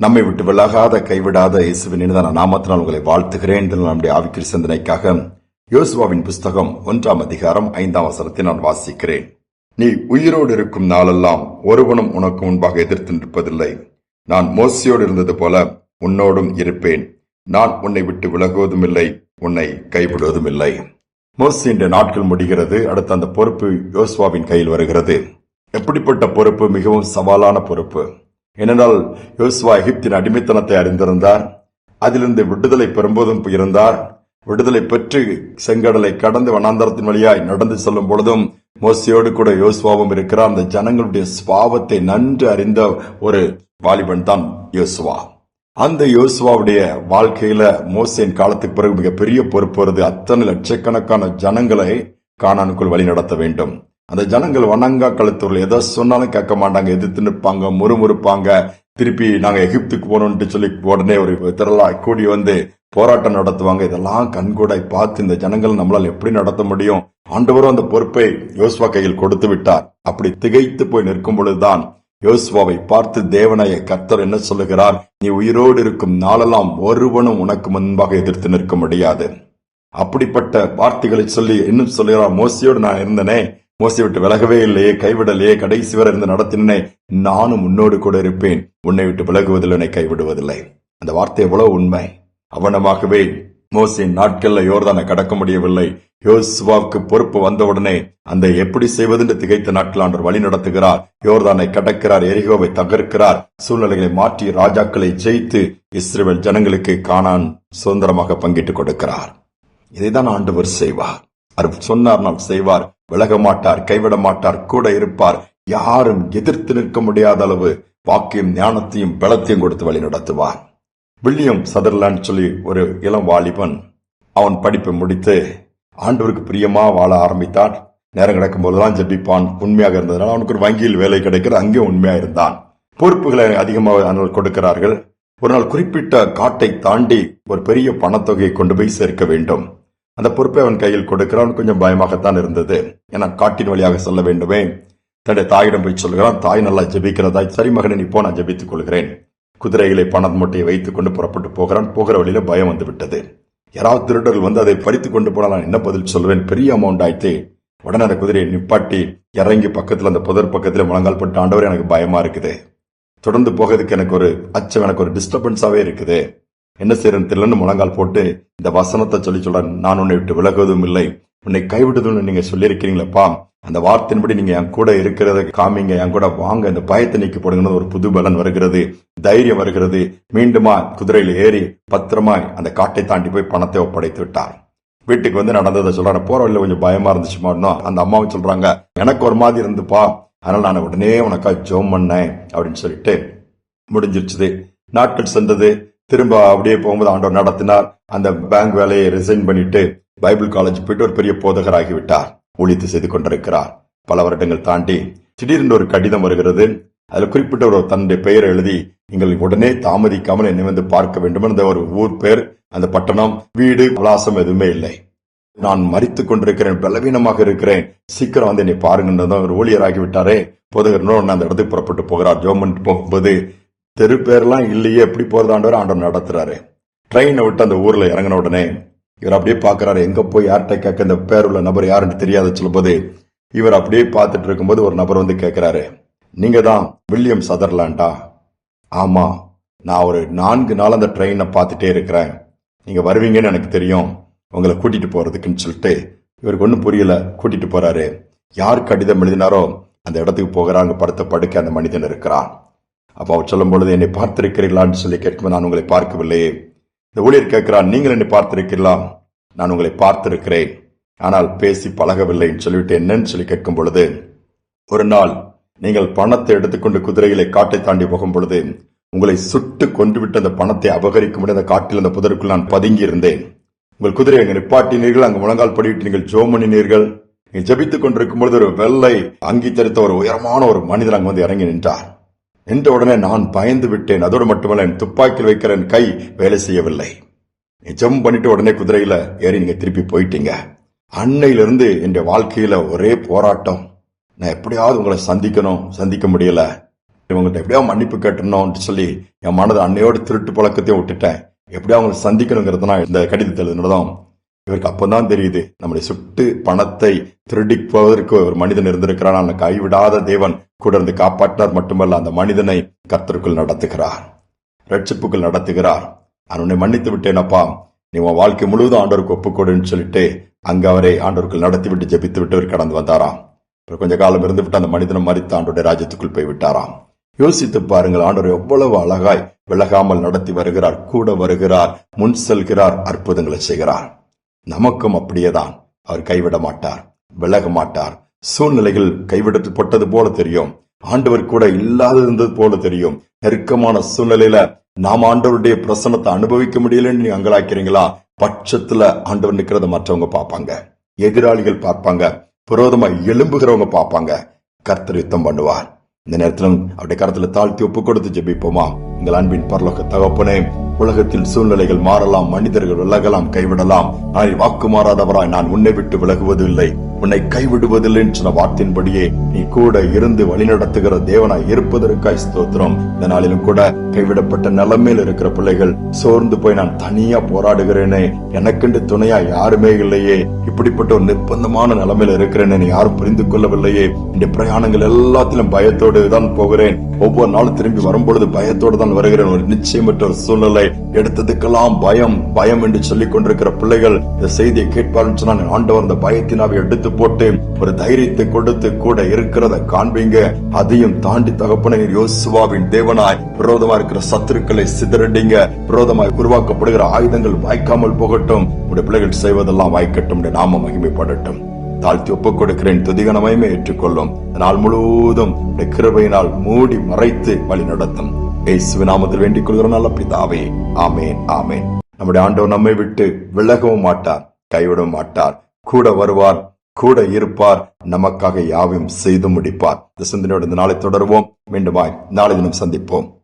நம்மை விட்டு விலகாத கைவிடாத இயேசுவின் இனிதான நாமத்தினால் உங்களை வாழ்த்துகிறேன். என்று நம்முடைய ஆவிக்கிரி சிந்தனைக்காக யோசுவாவின் புஸ்தகம் ஒன்றாம் அதிகாரம் ஐந்தாம் வசனத்தை நான் வாசிக்கிறேன். நீ உயிரோடு இருக்கும் நாளெல்லாம் ஒருவனும் உனக்கு முன்பாக எதிர்த்து நிற்பதில்லை. நான் மோசியோடு இருந்தது போல உன்னோடும் இருப்பேன். நான் உன்னை விட்டு விலகுவதும் இல்லை உன்னை கைவிடுவதும் இல்லை. மோசியின் நாட்கள் முடிகிறது. அடுத்து அந்த பொறுப்பு யோசுவாவின் கையில் வருகிறது. எப்படிப்பட்ட பொறுப்பு? மிகவும் சவாலான பொறுப்பு. ஏனென்றால் யோசுவா எகிப்தின் அடிமைத்தனத்தை அறிந்திருந்தார். அதிலிருந்து விடுதலை பெறும்போதும் இருந்தார். விடுதலை பெற்று செங்கடலை கடந்து வனாந்தரத்தின் வழியாய் நடந்து செல்லும் பொழுதும் மோசையோடு கூட யோசுவாவும் இருக்கிறார். அந்த ஜனங்களுடைய சுவாவத்தை நன்கு அறிந்த ஒரு வாலிபன் தான் யோசுவா. அந்த யோசுவாவுடைய வாழ்க்கையில மோசையின் காலத்துக்கு பிறகு மிகப்பெரிய பொறுப்பு வருது. அத்தனை லட்சக்கணக்கான ஜனங்களை காணானுக்குள் வழி நடத்த வேண்டும். அந்த ஜனங்கள் வணங்கா கழுத்தூர்ல எதை சொன்னாலும் கேட்க மாட்டாங்க எதிர்த்து நிற்பாங்க முறுமுறுப்பாங்க. திருப்பி நாங்க எகிப்துக்கு போகணும்ட்டு சொல்லி உடனே ஒரு திரளா கூடி வந்து போராட்டம் நடத்துவாங்க. இதெல்லாம் கண்கூடாய் பார்த்து இந்த ஜனங்கள் நம்மளால் எப்படி நடத்த முடியும்? ஆண்டவரும் அந்த பொறுப்பை யோசுவா கையில் கொடுத்து விட்டார். அப்படி திகைத்து போய் நிற்கும் பொழுதுதான் யோசுவாவை பார்த்து தேவனாய கர்த்தர் என்ன சொல்லுகிறார்? நீ உயிரோடு இருக்கும் நாளெல்லாம் ஒருவனும் உனக்கு முன்பாக எதிர்த்து நிற்க முடியாது. அப்படிப்பட்ட வார்த்தைகளை சொல்லி இன்னும் சொல்லுகிறார். மோசியோடு நான் இருந்தனே மோசி விட்டு விலகவே இல்லையே கைவிடலையே கடைசி வரை இருந்து நடத்தினே நானும் உன்னோடு கூட இருப்பேன். உன்னை விட்டு விலகுவதில்லை உன்னை கைவிடுவதில்லை. அந்த வார்த்தை எவ்வளவு உண்மை? அவனமாகவே மோசின் நாட்கள்ல யோர்தானை கடக்க முடியவில்லை. யோசுவாவுக்கு பொறுப்பு வந்தவுடனே அந்த எப்படி செய்வதென்று திகைத்த நாட்கள் ஆண்டவர் வழி நடத்துகிறார். யோர்தானை கடக்கிறார் எரிகோவை தகர்க்கிறார். சூழ்நிலைகளை மாற்றி ராஜாக்களை ஜெயித்து இஸ்ரேல் ஜனங்களுக்கு காணான் சுதந்திரமாக பங்கிட்டுக் கொடுக்கிறார். இதைதான் ஆண்டவர் செய்வார். அவர் சொன்னார்னால் செய்வார். விலக மாட்டார் கைவிட மாட்டார் கூட இருப்பார். யாரும் எதிர்த்து நிற்க முடியாத அளவு வாக்கையும் ஞானத்தையும் பலத்தையும் கொடுத்து வழி நடத்துவார். வில்லியம் சதர்லாண்ட் சொல்லி ஒரு இளம் வாலிபன் அவன் படிப்பை முடித்து ஆண்டவருக்கு பிரியமா வாழ ஆரம்பித்தான். நேரம் கிடக்கும் போதுதான் ஜெபிப்பான். உண்மையாக இருந்ததுனால அவனுக்கு ஒரு வங்கியில் வேலை கிடைக்கிறது. அங்கே உண்மையா இருந்தான். பொறுப்புகளை அதிகமாக கொடுக்கிறார்கள். ஒரு நாள் குறிப்பிட்ட காட்டை தாண்டி ஒரு பெரிய பணத்தொகையை கொண்டு போய் சேர்க்க வேண்டும். அந்த பொறுப்பை அவன் கையில் கொடுக்கிறான். கொஞ்சம் பயமாகத்தான் இருந்தது. ஏன்னா காட்டின் வழியாக செல்ல வேண்டுமே. தன்னுடைய தாயிடம் போய் சொல்கிறான் தாய் நல்லா ஜெபிக்கிறதா? சரி மகனை நீ போ நான் ஜெபித்துக் கொள்கிறேன். குதிரைகளை பணம் மூட்டையை வைத்துக் கொண்டு புறப்பட்டு போகிறான். போகிற வழியில பயம் வந்து விட்டது. யாராவது திருடர்கள் வந்து அதை பறித்து கொண்டு போனால் நான் என்ன பதில் சொல்வேன்? பெரிய அமௌண்ட் ஆயிட்டு உடனே அந்த குதிரையை நிப்பாட்டி இறங்கி பக்கத்தில் அந்த புதர் பக்கத்தில் முழங்கால் பட்டு ஆண்டவர் எனக்கு பயமா இருக்குது. தொடர்ந்து போகிறதுக்கு எனக்கு ஒரு அச்சம் எனக்கு ஒரு டிஸ்டர்பன்ஸாவே இருக்குது. என்ன செய்யறேன்னு தெரியலன்னு முழங்கால் போட்டு இந்த வசனத்தை சொல்லி சொல்றேன் நான் உன்னை விட்டு விலகுவதும் இல்லை. உன்னை கைவிடுதுன்னு நீங்க சொல்லியிருக்கிறீங்களப்பா. அந்த வார்த்தையின்படி நீங்க என் கூட இருக்கிறத காமிங்க என் கூட வாங்க. இந்த பயத்தை நீக்கி போடுங்கன்னு ஒரு புது பலன் வருகிறது தைரியம் வருகிறது. மீண்டுமா குதிரையில் ஏறி பத்திரமா அந்த காட்டை தாண்டி போய் பணத்தை ஒப்படைத்து விட்டார். வீட்டுக்கு வந்து நடந்ததை சொல்றாங்க போற வழியில கொஞ்சம் பயமா இருந்துச்சுமா அந்த அம்மாவும் சொல்றாங்க எனக்கு ஒரு மாதிரி இருந்துப்பா. அதனால நான் உடனே உனக்கா ஜோம் பண்ணேன். அப்படின்னு சொல்லிட்டு முடிஞ்சிருச்சுது. நாட்கள் சென்றது. திரும்ப அப்படியே போகும்போது ஆண்டவர் நடத்தினார்? அந்த பேங்க் வேலையை ரிசைன் பண்ணிட்டு பைபிள் காலேஜ் போயிட்டு ஒரு பெரிய போதகராகி விட்டார் ஊழித்து செய்து கொண்டிருக்கிறார். பல வருடங்கள் தாண்டி திடீரென்று ஒரு கடிதம் வருகிறது. அதில் குறிப்பிட்ட ஒரு தன்னுடைய பெயரை எழுதி நீங்கள் உடனே தாமதிக்காமல் என்னை வந்து பார்க்க வேண்டும் அந்த ஒரு ஊர் பேர் அந்த பட்டணம் வீடு விலாசம் எதுவுமே இல்லை. நான் மறித்துக் கொண்டிருக்கிறேன் பலவீனமாக இருக்கிறேன். சீக்கிரம் வந்து என்னை பாருங்கன்றதும் ஒரு ஊழியராகி விட்டாரே போதகர் அந்த இடத்துக்கு புறப்பட்டு போகிறார். ஜோமன் போகும்போது தெரு பேர்லாம் இல்லையே எப்படி போறதாண்டவர் ஆண்டவர்? நடத்துறாரு. ட்ரெயினை விட்டு அந்த ஊர்ல இறங்கின உடனே இவர் அப்படியே பாக்குறாரு எங்க போய் யார்கிட்ட கேட்க இந்த பேர் உள்ள நபர் யாருன்னு தெரியாத சொல்லும்போது இவர் அப்படியே பார்த்துட்டு இருக்கும்போது ஒரு நபர் வந்து கேட்கிறாரு நீங்க தான் வில்லியம் சதர்லாண்டா? ஆமா நான் ஒரு நான்கு நாள் அந்த ட்ரெயினை பார்த்துட்டே இருக்கிறேன். நீங்க வருவீங்கன்னு எனக்கு தெரியும். உங்களை கூட்டிட்டு போறதுக்குன்னு சொல்லிட்டு இவருக்கு ஒன்றும் புரியல கூட்டிட்டு போறாரு. யார் கடிதம் எழுதினாரோ அந்த இடத்துக்கு போகிறாங்க படுத்த படுக்க அந்த மனிதன் இருக்கிறான். அப்போ அவர் சொல்லும் பொழுது என்னை பார்த்திருக்கிறீர்களான்னு சொல்லி கேட்கும்போது நான் உங்களை பார்க்கவில்லையே இந்த ஊழியர் கேட்கிறான் நீங்கள் என்னை பார்த்திருக்கிறீர்களா? நான் உங்களை பார்த்திருக்கிறேன். ஆனால் பேசி பழகவில்லைன்னு சொல்லிவிட்டு என்னன்னு சொல்லி கேட்கும் பொழுது ஒரு நாள் நீங்கள் பணத்தை எடுத்துக்கொண்டு குதிரைகளை காட்டை தாண்டி போகும் பொழுது உங்களை சுட்டு கொண்டு விட்டு அந்த பணத்தை அபகரிக்கும் அந்த காட்டில் அந்த புதருக்குள் நான் பதுங்கி இருந்தேன். உங்கள் குதிரை அங்கு நிப்பாட்டினீர்கள் அங்கு முழங்கால் படிவிட்டு நீங்கள் ஜோம் பண்ணினீர்கள். நீங்கள் ஜபித்துக் கொண்டிருக்கும் பொழுது ஒரு வெள்ளை அங்கி தரித்த ஒரு உயரமான ஒரு மனிதர் அங்கு வந்து இறங்கி நின்றார். நின்ற உடனே நான் பயந்து விட்டேன். அதோடு மட்டுமல்ல என் துப்பாக்கியில் வைக்கிற என் கை வேலை செய்யவில்லை. நிஜம் பண்ணிட்டு உடனே குதிரையில ஏறி நீங்க திருப்பி போயிட்டீங்க. அன்னையிலிருந்து என் வாழ்க்கையில ஒரே போராட்டம். நான் எப்படியாவது உங்களை சந்திக்கணும் சந்திக்க முடியல. இவங்கள்ட்ட எப்படியா மன்னிப்பு கேட்டணும்னு சொல்லி என் மனது அன்னையோட திருட்டு பழக்கத்தையும் விட்டுட்டேன். எப்படியா அவங்களை சந்திக்கணுங்கிறது நான் இந்த கடிதத்தில் தான் இவருக்கு அப்பதான் தெரியுது நம்முடைய சுட்டு பணத்தை திருடிப்போவதற்கு ஒரு மனிதன் இருந்திருக்கிறான். அவனை கைவிடாத தேவன் கூட இருந்து காப்பாற்றார் மட்டுமல்ல அந்த மனிதனை கர்த்தருக்குள் நடத்துகிறார் ரட்சிப்புக்குள் நடத்துகிறார். அவனை மன்னித்து விட்டேனப்பா நீ உன் வாழ்க்கை முழுவதும் ஆண்டோருக்கு ஒப்புக்கொடுன்னு சொல்லிட்டு அங்க அவரை ஆண்டோருக்குள் நடத்தி விட்டு ஜெபித்து விட்டு அவர் கடந்து வந்தாராம். அப்புறம் கொஞ்ச காலம் இருந்து விட்டு அந்த மனிதனும் மறித்து ஆண்டோடைய ராஜ்யத்துக்குள் போய் விட்டாராம். யோசித்து பாருங்கள் ஆண்டவர் எவ்வளவு அழகாய் விலகாமல் நடத்தி வருகிறார் கூட வருகிறார் முன் செல்கிறார் அற்புதங்களை செய்கிறார். நமக்கும் அப்படியேதான். அவர் கைவிட மாட்டார் விலக மாட்டார். சூழ்நிலைகள் கைவிடப்பட்டது போல தெரியும். ஆண்டவர் கூட இல்லாத இருந்தது போல தெரியும். நெருக்கமான சூழ்நிலையில நாம் ஆண்டவருடைய பிரசனத்தை அனுபவிக்க முடியலன்னு நீ அங்கலாக்கிறீங்களா? பட்சத்துல ஆண்டவர் நிக்கிறத மற்றவங்க பார்ப்பாங்க. எதிராளிகள் பார்ப்பாங்க. புரோதமா எழும்புகிறவங்க பார்ப்பாங்க. கர்த்தர் யுத்தம் பண்ணுவார். இந்த நேரத்திலும் அவருடைய கருத்துல தாழ்த்தி ஒப்பு கொடுத்து ஜெபிப்போமா? எங்கள் அன்பின் பரலோக தகப்பனே உலகத்தில் சூழ்நிலைகள் மாறலாம் மனிதர்கள் விலகலாம் கைவிடலாம். ஆனால் வாக்கு மாறாதவராய் நான் உன்னை விட்டு விலகுவதில்லை. உன்னை கைவிடுவதில்லை என்று சொன்ன வார்த்தையின்படியே நீ கூட இருந்து வழிநடத்துகிற தேவனாய் இருப்பதற்காய் ஸ்தோத்திரம். இந்த நாளிலும் கூட கைவிடப்பட்ட நிலைமையில் இருக்கிற பிள்ளைகள் சோர்ந்து போய் நான் தனியா போராடுகிறேனே. எனக்கென்று துணையா யாருமே இல்லையே. இப்படிப்பட்ட ஒரு நிர்பந்தமான நிலைமையில இருக்கிறேனே. யாரும் புரிந்து கொள்ளவில்லையே. இந்த பிரயாணங்கள் எல்லாத்திலும் பயத்தோடு தான் போகிறேன். ஒவ்வொரு நாளும் திரும்பி வரும்பொழுது பயத்தோடு தான் வருகிறேன். ஒரு நிச்சயமற்ற ஒரு சூழ்நிலை. எடுத்ததுக்கெல்லாம் பயம் பயம் என்று சொல்லிக் கொண்டிருக்கிற பிள்ளைகள் இந்த செய்தியை கேட்பாருன்னு சொன்னா ஆண்டவர் அந்த பயத்தினாவை எடுத்து எடுத்து போட்டு ஒரு தைரியத்தை கொடுத்து கூட இருக்கிறத காண்பீங்க. அதையும் தாண்டி தகப்பனை யோசுவாவின் தேவனாய் விரோதமா இருக்கிற சத்துருக்களை சிதறடிங்க. விரோதமாய் உருவாக்கப்படுகிற ஆயுதங்கள் வாய்க்காமல் போகட்டும். உடைய பிள்ளைகள் செய்வதெல்லாம் வாய்க்கட்டும் நாம மகிமைப்படட்டும். தாழ்த்தி ஒப்புக் கொடுக்கிறேன். துதிகனமையுமே ஏற்றுக்கொள்ளும். நாள் முழுவதும் கிருபையினால் மூடி மறைத்து வழி நடத்தும். இயேசுவின் நாமத்தில் வேண்டிக் கொள்கிற நல்ல பிதாவே ஆமேன் ஆமேன். நம்முடைய ஆண்டவர் நம்மை விட்டு விலகவும் மாட்டார் கைவிடவும் மாட்டார். கூட வருவார். கூட இருப்பார். நமக்காக யாவையும் செய்து முடிப்பார். இந்த சிந்தனையோடு இந்த நாளை தொடருவோம். மீண்டுமாய் நாளை தினம் சந்திப்போம்.